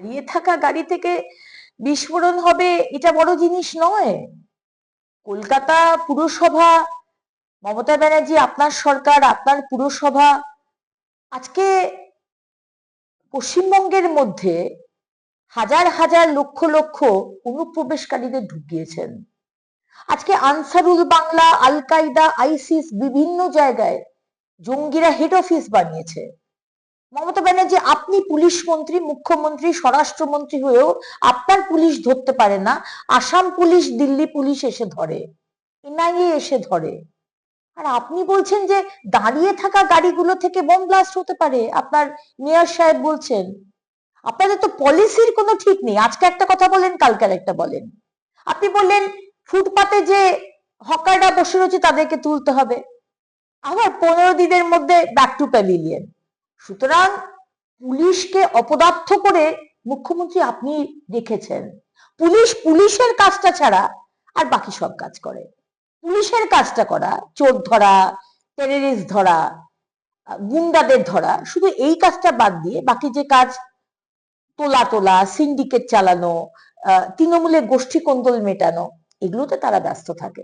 দাঁড়িয়ে থাকা গাড়ি থেকে বিস্ফোরণ হবে এটা বড় জিনিস নয়। কলকাতা পুরসভা, মমতা ব্যানার্জি, আপনার সরকার, আপনার পুরসভা, আজকে পশ্চিমবঙ্গের মধ্যে হাজার হাজার লক্ষ লক্ষ অনুপ্রবেশকারীদের ঢুকিয়েছেন আজকে আনসারুল বাংলা আল কায়দা আইসিস বিভিন্ন জায়গায় জঙ্গিরা হেড অফিস বানিয়েছে। মমতা ব্যানার্জি, আপনি পুলিশ মন্ত্রী, মুখ্যমন্ত্রী, স্বরাষ্ট্রমন্ত্রী হয়েও আপনার পুলিশ ধরতে পারে না। আসাম পুলিশ দিল্লি পুলিশ এসে ধরে। এনআইএ এসে ধরে। আর আপনি বলছেন যে দাঁড়িয়ে থাকা গাড়িগুলো থেকে বোম ব্লাস্ট হতে পারে, আপনার মেয়র সাহেব বলছেন। আপনাদের তো পলিসির কোনো ঠিক নেই। আজকে একটা কথা বলেন, কালকে একটা বলেন। আপনি বললেন, ফুটপাতে যে হকাররা বসে রয়েছে তাদেরকে তুলতে হবে। আবার পনেরো দিনের মধ্যে ব্যাক টু প্যাভিলিয়ন সুতরাং পুলিশকে অপদার্থ করে মুখ্যমন্ত্রী আপনি দেখেছেন। পুলিশ পুলিশের কাজটা ছাড়া আর বাকি সব কাজ করে। পুলিশের কাজটা করা, চোর ধরা টেররিস্ট ধরা, গুন্ডাদের ধরা, শুধু এই কাজটা বাদ দিয়ে বাকি যে কাজ, তোলা তোলা সিন্ডিকেট চালানো তৃণমূলের গোষ্ঠী কোন্দল মেটানো, এগুলোতে তারা ব্যস্ত থাকে।